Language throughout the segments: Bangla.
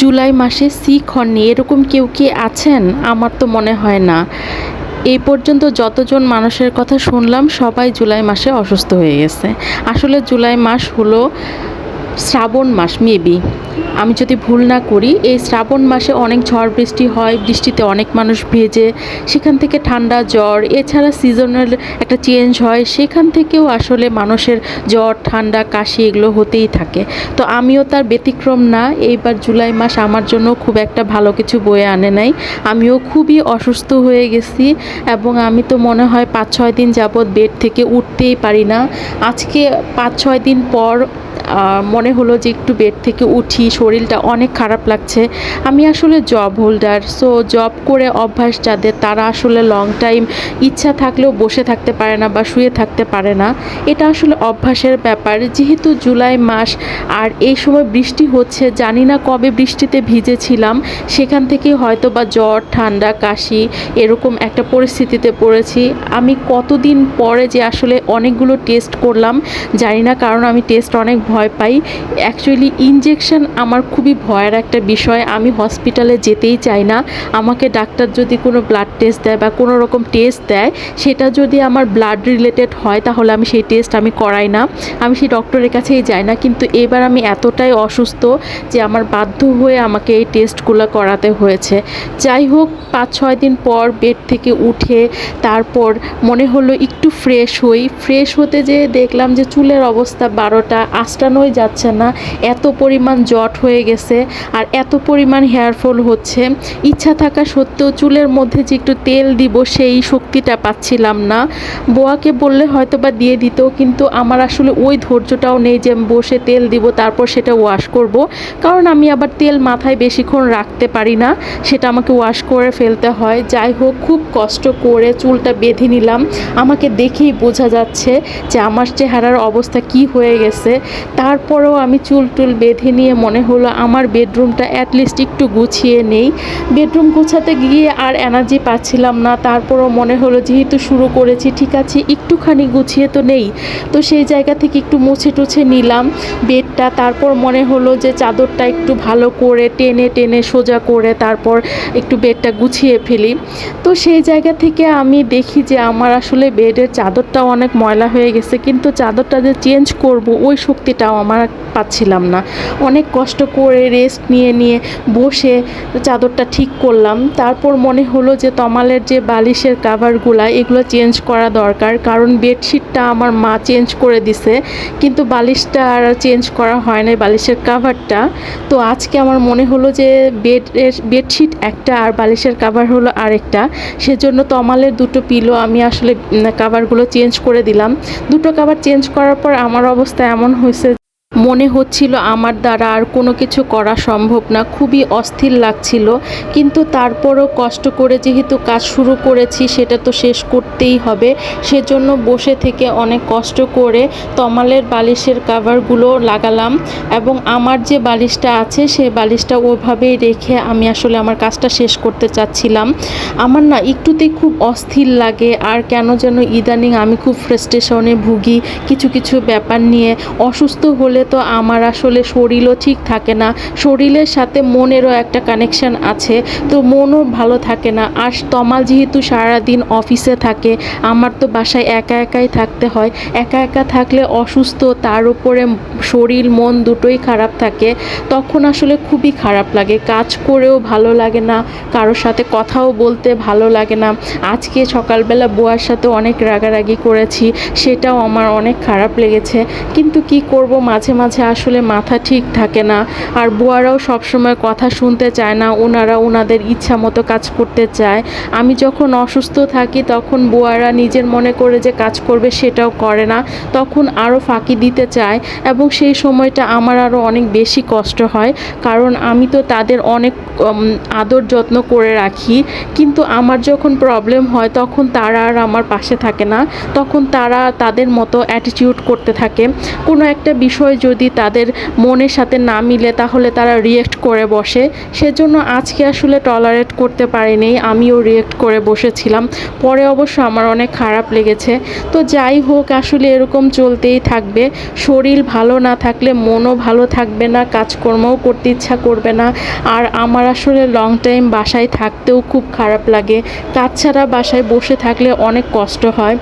জুলাই মাসে সিক হননি এরকম কেউ কি আছেন? আমার তো মনে হয় না। এই পর্যন্ত যতজন মানুষের কথা শুনলাম, সবাই জুলাই মাসে অসুস্থ হয়ে গেছে। আসলে জুলাই মাস হলো শ্রাবণ মাস, মেবি। আমি যদি ভুল না করি, এই শ্রাবণ মাসে অনেক ঝড় বৃষ্টি হয়, বৃষ্টিতে অনেক মানুষ ভেজে, সেখান থেকে ঠান্ডা জ্বর, এছাড়া সিজনাল একটা চেঞ্জ হয়, সেখান থেকেও আসলে মানুষের জ্বর, ঠান্ডা, কাশি এগুলো হতেই থাকে। তো আমিও তার ব্যতিক্রম না, এইবার জুলাই মাস আমার জন্য খুব একটা ভালো কিছু বয়ে আনে নাই। আমিও খুবই অসুস্থ হয়ে গেছি এবং আমি তো মনে হয় পাঁচ ছয় দিন যাবৎ বেড থেকে উঠতেই পারি না। আজকে পাঁচ ছয় দিন পর মনে হলো যে একটু বেড থেকে উঠি, শরীরটা অনেক খারাপ লাগছে। আমি আসলে জব হোল্ডার সো জব করে অভ্যাস যাদের, তারা আসলে লং টাইম ইচ্ছা থাকলেও বসে থাকতে পারে না বা শুয়ে থাকতে পারে না। এটা আসলে অভ্যাসের ব্যাপার। যেহেতু জুলাই মাস, আর এই সময় বৃষ্টি হচ্ছে, জানি না কবে বৃষ্টিতে ভিজেছিলাম, সেখান থেকে হয়তো বা জ্বর, ঠান্ডা, কাশি এরকম একটা পরিস্থিতিতে পড়েছি। আমি কতদিন পরে যে আসলে অনেকগুলো টেস্ট করলাম, জানি না, কারণ আমি টেস্ট অনেক ভয় পাই। অ্যাকচুয়ালি ইনজেকশন আমার খুবই ভয়ের একটা বিষয়। আমি হসপিটালে যেতেই চাই না। আমাকে ডাক্তার যদি কোনো ব্লাড টেস্ট দেয় বা কোনো রকম টেস্ট দেয়, সেটা যদি আমার ব্লাড রিলেটেড হয়, তাহলে আমি সেই টেস্ট আমি করাই না। আমি সেই ডক্টরের কাছেই যাই না। কিন্তু এবার আমি এতটাই অসুস্থ যে আমার বাধ্য হয়ে আমাকে এই টেস্টগুলো করাতে হয়েছে। যাই হোক পাঁচ ছয় দিন পর বেড থেকে উঠে তারপর মনে হলো একটু ফ্রেশ হই। ফ্রেশ হতে যেয়ে দেখলাম যে চুলের অবস্থা বারোটা আঁচটানোই যাচ্ছে না। এত পরিমাণ জট হয়ে গেছে আর এত পরিমাণ হেয়ার ফল হচ্ছে। ইচ্ছা থাকা সত্ত্বেও চুলের মধ্যে যে একটু তেল দিব সেই শক্তিটা পাচ্ছিলাম না। বোয়াকে বললে হয়তো বা দিয়ে দিত, কিন্তু আমার আসলে ওই ধৈর্যটাও নেই যে বসে তেল দিব, তারপর সেটা ওয়াশ করব। কারণ আমি আবার তেল মাথায় বেশিক্ষণ রাখতে পারি না, সেটা আমাকে ওয়াশ করে ফেলতে হয়। যাই হোক, খুব কষ্ট করে চুলটা বেঁধে নিলাম। আমাকে দেখেই বোঝা যাচ্ছে যে আমার চেহারার অবস্থা কি হয়ে গেছে। তারপরেও আমি চুল টুল বেঁধে নিয়ে মনে হলো আমার বেডরুমটা অ্যাটলিস্ট একটু গুছিয়ে নেই। বেডরুম গুছাতে গিয়ে আর এনার্জি পাচ্ছিলাম না, তারপরও মনে হলো যেহেতু শুরু করেছি, ঠিক আছে, একটুখানি গুছিয়ে তো নেই। তো সেই জায়গা থেকে একটু মুছে টুছে নিলাম বেডটা, তারপর মনে হলো যে চাদরটা একটু ভালো করে টেনে টেনে সোজা করে তারপর একটু বেডটা গুছিয়ে ফেলি। তো সেই জায়গা থেকে আমি দেখি যে আমার আসলে বেডের চাদরটাও অনেক ময়লা হয়ে গেছে, কিন্তু চাদরটা যে চেঞ্জ করব, ওই শক্তিটাও আমার পাচ্ছিলাম না। অনেক কষ্ট করে রেস্ট নিয়ে নিয়ে বসে চাদরটা ঠিক করলাম। তারপর মনে হলো যে তমালের যে বালিশের কাভারগুলা এগুলো চেঞ্জ করা দরকার। কারণ বেডশিটটা আমার মা চেঞ্জ করে দিছে। কিন্তু বালিশটা আর চেঞ্জ করা হয় না বালিশের কাভারটা তো আজকে আমার মনে হলো যে বেডের বেডশিট একটা আর বালিশের কাভার হলো আরেকটা। সেজন্য তমালের দুটো পিলো আমি আসলে কাভারগুলো চেঞ্জ করে দিলাম। দুটো কাভার চেঞ্জ করার পর আমার অবস্থা এমন হয়েছে মনে হচ্ছিল আমার দ্বারা আর কোনো কিছু করা সম্ভব না, খুবই অস্থির লাগছিল। কিন্তু তারপরও কষ্ট করে যেহেতু কাজ শুরু করেছি, সেটা তো শেষ করতেই হবে। সেজন্য বসে থেকে অনেক কষ্ট করে তমালের বালিশের কাভারগুলো লাগালাম এবং আমার যে বালিশটা আছে সেই বালিশটা ওভাবেই রেখে আমি আসলে আমার কাজটা শেষ করতে চাচ্ছিলাম। আমার না একটুতেই খুব অস্থির লাগে আর কেন যেন ইদানিং আমি খুব ফ্রাস্ট্রেশনে ভুগি। কিছু কিছু ব্যাপার নিয়ে অসুস্থ হলে তো আমার আসলে শরীরও ঠিক থাকে না। শরীরের সাথে মনেরও একটা কানেকশন আছে। তো মনও ভালো থাকে না। আর তমাল যেহেতু সারাদিন অফিসে থাকে, আমার তো বাসায় একা একাই থাকতে হয়। একা একা থাকলে অসুস্থ, তার উপরে শরীর, মন দুটোই খারাপ থাকে। তখন আসলে খুবই খারাপ লাগে। কাজ করেও ভালো লাগে না। কারোর সাথে কথাও বলতে ভালো লাগে না। আজকে সকালবেলা বোয়ার সাথে অনেক রাগারাগি করেছি, সেটাও আমার অনেক খারাপ লেগেছে। কিন্তু কি করব মাঝে মাঝে আসলে মাথা ঠিক থাকে না। আর বুয়ারাও সবসময় কথা শুনতে চায় না ওনারা ওনাদের ইচ্ছা মতো কাজ করতে চায়। আমি যখন অসুস্থ থাকি, তখন বুয়ারা নিজের মনে করে যে কাজ করবে সেটাও করে না। তখন আরও ফাঁকি দিতে চায় এবং সেই সময়টা আমার আরও অনেক বেশি কষ্ট হয়। কারণ আমি তো তাদের অনেক আদর যত্ন করে রাখি। কিন্তু আমার যখন প্রবলেম হয়, তখন তারা আর আমার পাশে থাকে না। তখন তারা তাদের মতো অ্যাটিটিউড করতে থাকে। কোনো একটা বিষয় যদি তাদের মনের সাথে না মিলে তাহলে তারা রিয়েক্ট করে বসে। সেজন্য আজকে আসলে টলারেট করতে পারিনি, আমিও রিয়েক্ট করে বসেছিলাম। পরে অবশ্য আমার অনেক খারাপ লেগেছে। তো যাই হোক, আসলে এরকম চলতেই থাকবে। শরীর ভালো না থাকলে মনও ভালো থাকবে না, কাজকর্মও করতে ইচ্ছা করবে না। আর আমার আসলে লং টাইম বাসায় থাকতেও খুব খারাপ লাগে। কাজ ছাড়া বাসায় বসে থাকলে অনেক কষ্ট হয়।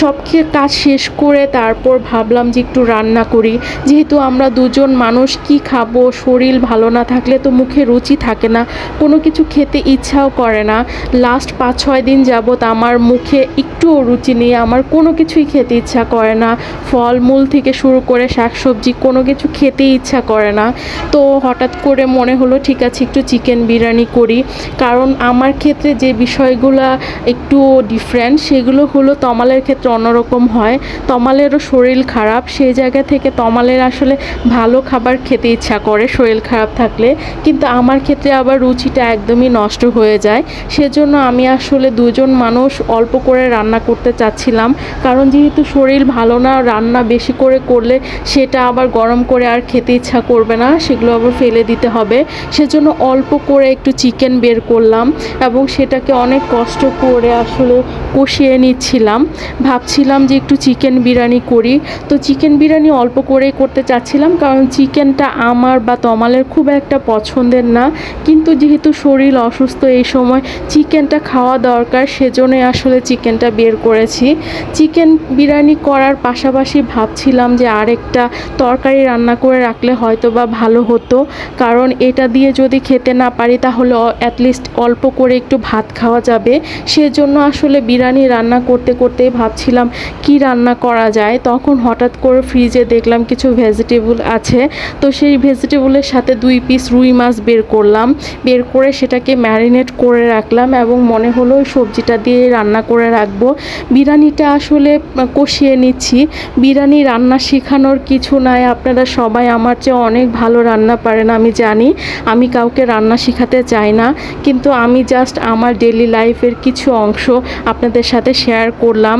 সব কাজ শেষ করে তারপর ভাবলাম যে একটু রান্না করি। যেহেতু আমরা দুজন মানুষ, কি খাব, শরীর ভালো না থাকলে তো মুখে রুচি থাকে না, কোনো কিছু খেতে ইচ্ছাও করে না। লাস্ট পাঁচ ছয় দিন যাবত আমার মুখে একটুও রুচি নেই, আমার কোনো কিছুই খেতে ইচ্ছা করে না। ফলমূল থেকে শুরু করে শাকসবজি, কোনো কিছু খেতে ইচ্ছা করে না। তো হঠাৎ করে মনে হলো, ঠিক আছে, একটু চিকেন বিরিয়ানি করি। কারণ আমার ক্ষেত্রে যে বিষয়গুলো একটু ডিফারেন্ট সেগুলো হলো তমালের ক্ষেত্রে অন্যরকম হয়। তমালেরও শরীর খারাপ, সেই জায়গা থেকে তমালের আসলে ভালো খাবার খেতে ইচ্ছা করে, শরীর খারাপ থাকলে। কিন্তু আমার ক্ষেত্রে আবার রুচিটা একদমই নষ্ট হয়ে যায়। সেজন্য আমি আসলে দুজন মানুষ অল্প করে রান্না করতে চাচ্ছিলাম। কারণ যেহেতু শরীর ভালো না, রান্না বেশি করে করলে সেটা আবার গরম করে আর খেতে ইচ্ছা করবে না, সেগুলো আবার ফেলে দিতে হবে। সেজন্য অল্প করে একটু চিকেন বের করলাম এবং সেটাকে অনেক কষ্ট করে আসলে কষিয়ে নিচ্ছিলাম। ভাবছিলাম যে একটু চিকেন বিরিয়ানি করি। তো চিকেন বিরিয়ানি অল্প করেই করতে চাচ্ছিলাম, কারণ চিকেনটা আমার বা তমালের খুব একটা পছন্দের না। কিন্তু যেহেতু শরীর অসুস্থ এই সময়, চিকেনটা খাওয়া দরকার, সেজন্যই আসলে চিকেনটা বের করেছি। চিকেন বিরিয়ানি করার পাশাপাশি ভাবছিলাম যে আরেকটা তরকারি রান্না করে রাখলে হয়তো বা ভালো হতো। কারণ এটা দিয়ে যদি খেতে না পারি, তাহলে অ্যাটলিস্ট অল্প করে একটু ভাত খাওয়া যাবে। সেজন্য আসলে বিরিয়ানি রান্না করতে করতেই ভাবছিলাম, কি রান্না করা যায়? তখন হঠাৎ করে ফ্রিজে দেখলাম কিছু ভেজিটেবল আছে। তো সেই ভেজিটেবলের সাথে দুই পিস রুই মাছ বের করলাম। বের করে সেটাকে ম্যারিনেট করে রাখলাম এবং মনে হলো সবজিটা দিয়ে রান্না করে রাখব। বিরিয়ানিটা আসলে কষিয়ে নিচ্ছি। বিরিয়ানি রান্না শেখানোর কিছু নাই। আপনারা সবাই আমার চেয়ে অনেক ভালো রান্না পারেন, আমি জানি। আমি কাউকে রান্না শেখাতে চাই না। কিন্তু আমি জাস্ট আমার ডেলি লাইফের কিছু অংশ আপনাদের সাথে শেয়ার করলাম।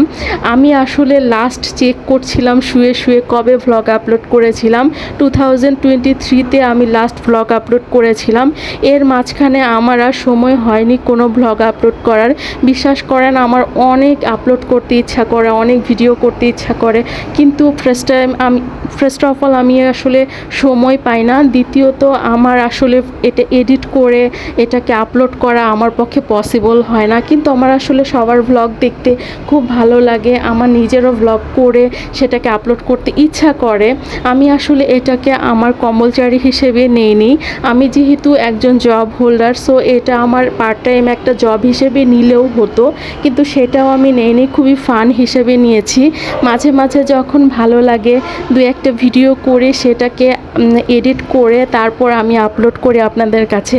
আমি আসলে লাস্ট চেক করছিলাম শুয়ে শুয়ে কবে ভ্লগ আপলোড করেছিলাম। টু থাউজেন্ড টোয়েন্টি থ্রিতে আমি লাস্ট ভ্লগ আপলোড করেছিলাম। এর মাঝখানে আমার আর সময় হয়নি কোনো ভ্লগ আপলোড করার। বিশ্বাস করেন, আমার অনেক আপলোড করতে ইচ্ছা করে, অনেক ভিডিও করতে ইচ্ছা করে। কিন্তু ফার্স্ট টাইম আমি ফার্স্ট অফ অল আমি আসলে সময় পাই না। দ্বিতীয়ত আমার আসলে এটা এডিট করে, এটাকে আপলোড করা আমার পক্ষে পসিবল হয় না। কিন্তু আমার আসলে সবার ভ্লগ দেখতে খুব ভালো লাগে। আমার নিজেরও ভ্লগ করে সেটাকে আপলোড করতে ইচ্ছা করে। আমি আসলে এটাকে আমার কম্বলচারী হিসেবে নেইনি। আমি যেহেতু একজন জব হোল্ডার সো এটা আমার পার্ট টাইম একটা জব হিসেবে নিলেও হতো, কিন্তু সেটাও আমি নেইনি, খুবই ফান হিসেবে নিয়েছি। মাঝে মাঝে যখন ভালো লাগে, দু একটা ভিডিও করে সেটাকে এডিট করে তারপর আমি আপলোড করি আপনাদের কাছে।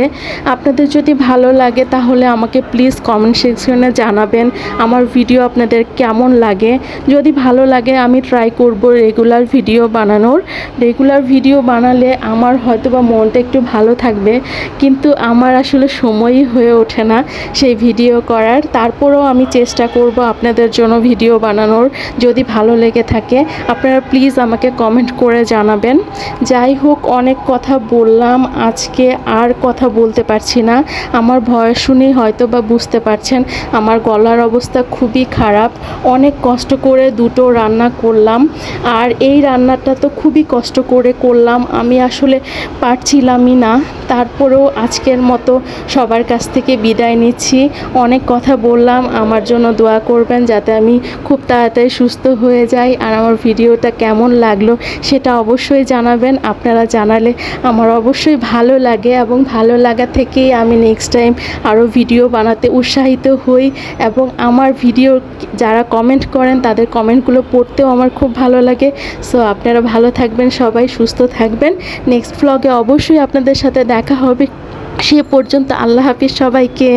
আপনাদের যদি ভালো লাগে, তাহলে আমাকে প্লিজ কমেন্ট সেকশনে জানাবেন, আমার ভিডিও আপনাদের কেমন লাগে। যদি ভালো লাগে, আমি ট্রাই করব রেগুলার ভিডিও বানানোর। রেগুলার ভিডিও বানালে আমার হয়তো বা মনটা একটু ভালো থাকবে, কিন্তু আমার আসলে সময়ই হয়ে ওঠে না সেই ভিডিও করার। তারপরেও আমি চেষ্টা করব আপনাদের জন্য ভিডিও বানানোর, যদি ভালো লেগে থাকে। আপনারা প্লিজ আমাকে কমেন্ট করে জানাবেন। যাই হোক, অনেক কথা বললাম। আজকে আর কথা বলতে পারছি না। আমার ভয়েস শুনেই হয়তো বা বুঝতে পারছেন, আমার গলার অবস্থা খুবই খারাপ। অনেক কষ্ট করে দুটো রান্না করলাম। আর এই রান্নাটা তো খুবই কষ্ট করে করলাম। আমি আসলে পারছিলামই না। তারপরেও আজকের মতো সবার কাছ থেকে বিদায় নিচ্ছি। অনেক কথা বললাম, আমার জন্য দোয়া করবেন যাতে আমি খুব তাড়াতাড়ি সুস্থ হয়ে যাই। আর আমার ভিডিওটা কেমন লাগল সেটা অবশ্যই জানাবেন। আপনারা জানালে আমার অবশ্যই ভালো লাগে এবং ভালো লাগা থেকেই আমি নেক্সট টাইম আরও ভিডিও বানাতে উৎসাহিত হই এবং আমার ভিডিও যারা কমেন্ট করেন তাদের কমেন্টগুলো পড়তেও আমার খুব ভালো লাগে। সো আপনারা ভালো থাকবেন, সবাই সুস্থ থাকবেন। নেক্সট ব্লগে অবশ্যই আপনাদের সাথে দেখা হবে। সে পর্যন্ত আল্লাহ হাফিজ সবাইকে